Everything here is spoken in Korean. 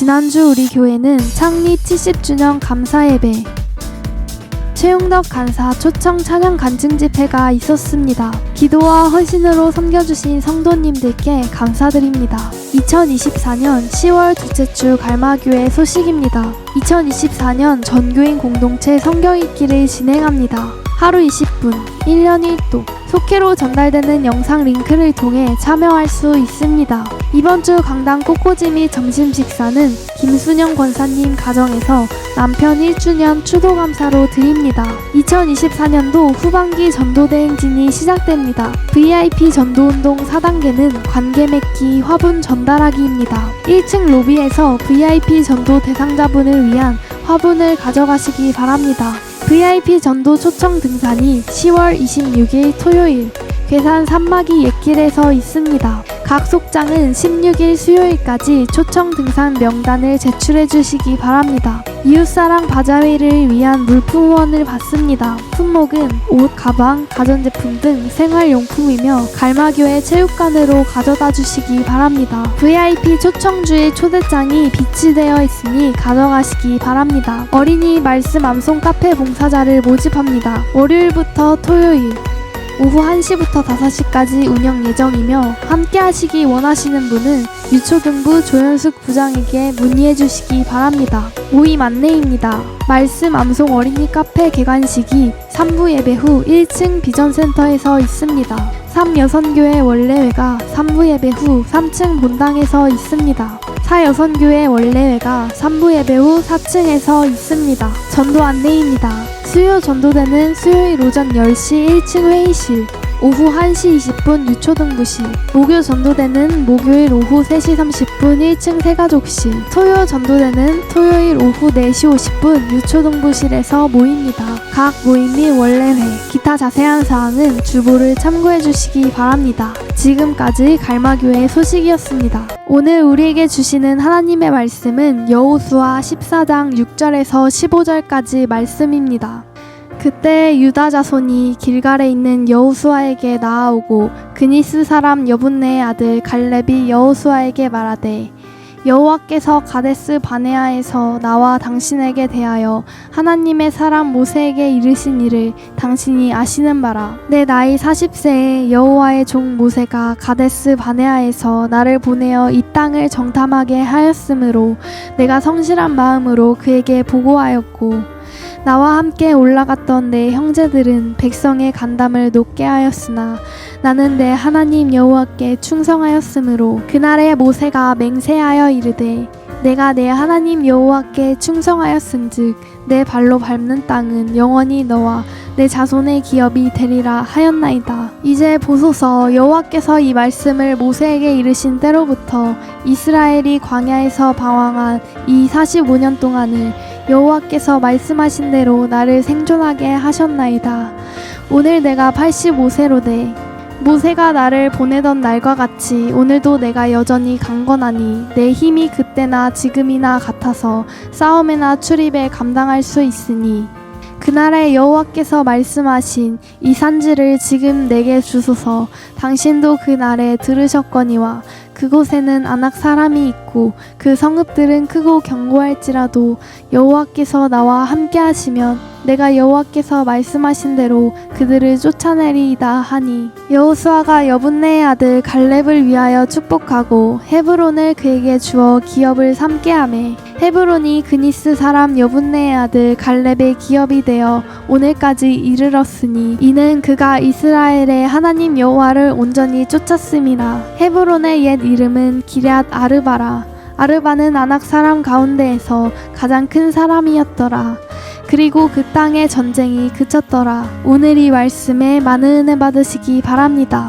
지난주 우리 교회는 창립 70주년 감사 예배, 최용덕 간사 초청 찬양 간증 집회가 있었습니다. 기도와 헌신으로 섬겨주신 성도님들께 감사드립니다. 2024년 10월 둘째 주 갈마교회 소식입니다. 2024년 전교인 공동체 성경 읽기를 진행합니다. 하루 20분, 1년 1도, 속회로 전달되는 영상 링크를 통해 참여할 수 있습니다. 이번 주 강당 꼬꼬지미 점심 식사는 김순영 권사님 가정에서 남편 1주년 추도 감사로 드립니다. 2024년도 후반기 전도 대 행진이 시작됩니다. VIP 전도 운동 4단계는 관계 맺기 화분 전달하기입니다. 1층 로비에서 VIP 전도 대상자분을 위한 화분을 가져가시기 바랍니다. VIP 전도 초청 등산이 10월 26일 토요일 괴산 산마기 옛길에서 있습니다. 각 속장은 16일 수요일까지 초청 등산 명단을 제출해 주시기 바랍니다. 이웃사랑 바자회를 위한 물품 후원을 받습니다. 품목은 옷, 가방, 가전제품 등 생활용품이며 갈마교회 체육관으로 가져다 주시기 바랍니다. VIP 초청주의 초대장이 비치되어 있으니 가져가시기 바랍니다. 어린이 말씀 암송 카페 봉사자를 모집합니다. 월요일부터 토요일 오후 1시부터 5시까지 운영 예정이며 함께 하시기 원하시는 분은 유초등부 조현숙 부장에게 문의해 주시기 바랍니다. 모임 안내입니다. 말씀 암송 어린이 카페 개관식이 3부 예배 후 1층 비전센터에서 있습니다. 3여선교회 원래회가 3부 예배 후 3층 본당에서 있습니다. 4여선교회 원래회가 3부 예배 후 4층에서 있습니다. 전도 안내입니다. 수요 전도대는 수요일 오전 10시 1층 회의실, 오후 1시 20분 유초등부실, 목요 전도대는 목요일 오후 3시 30분 1층 세가족실, 토요 전도대는 토요일 오후 4시 50분 유초등부실에서 모입니다. 각 모임 및 원래회, 기타 자세한 사항은 주보를 참고해 주시기 바랍니다. 지금까지 갈마교회 소식이었습니다. 오늘 우리에게 주시는 하나님의 말씀은 여호수아 14장 6절에서 15절까지 말씀입니다. 그때 유다 자손이 길갈에 있는 여호수아에게 나아오고 그니스 사람 여분네의 아들 갈렙이 여호수아에게 말하되 여호와께서 가데스 바네아에서 나와 당신에게 대하여 하나님의 사람 모세에게 이르신 일을 당신이 아시는 바라. 내 나이 40세에 여호와의 종 모세가 가데스 바네아에서 나를 보내어 이 땅을 정탐하게 하였으므로 내가 성실한 마음으로 그에게 보고하였고 나와 함께 올라갔던 내 형제들은 백성의 간담을 높게 하였으나 나는 내 하나님 여호와께 충성하였으므로 그날에 모세가 맹세하여 이르되 내가 내 하나님 여호와께 충성하였은즉 내 발로 밟는 땅은 영원히 너와 내 자손의 기업이 되리라 하였나이다. 이제 보소서 여호와께서 이 말씀을 모세에게 이르신 때로부터 이스라엘이 광야에서 방황한 이 45년 동안을 여호와께서 말씀하신 대로 나를 생존하게 하셨나이다. 오늘 내가 85세로 돼 모세가 나를 보내던 날과 같이 오늘도 내가 여전히 강건하니 내 힘이 그때나 지금이나 같아서 싸움이나 출입에 감당할 수 있으니 그날에 여호와께서 말씀하신 이 산지를 지금 내게 주소서 당신도 그날에 들으셨거니와 그곳에는 안악 사람이 있고 그 성읍들은 크고 견고할지라도 여호와께서 나와 함께 하시면 내가 여호와께서 말씀하신 대로 그들을 쫓아내리이다 하니. 여호수아가 여분네의 아들 갈렙을 위하여 축복하고 헤브론을 그에게 주어 기업을 삼게 하매 헤브론이 그니스 사람 여분네의 아들 갈렙의 기업이 되어 오늘까지 이르렀으니 이는 그가 이스라엘의 하나님 여호와를 온전히 쫓았음이라. 헤브론의 옛 이름은 기럇 아르바라. 아르바는 아낙 사람 가운데에서 가장 큰 사람이었더라. 그리고 그 땅의 전쟁이 그쳤더라. 오늘 이 말씀에 많은 은혜 받으시기 바랍니다.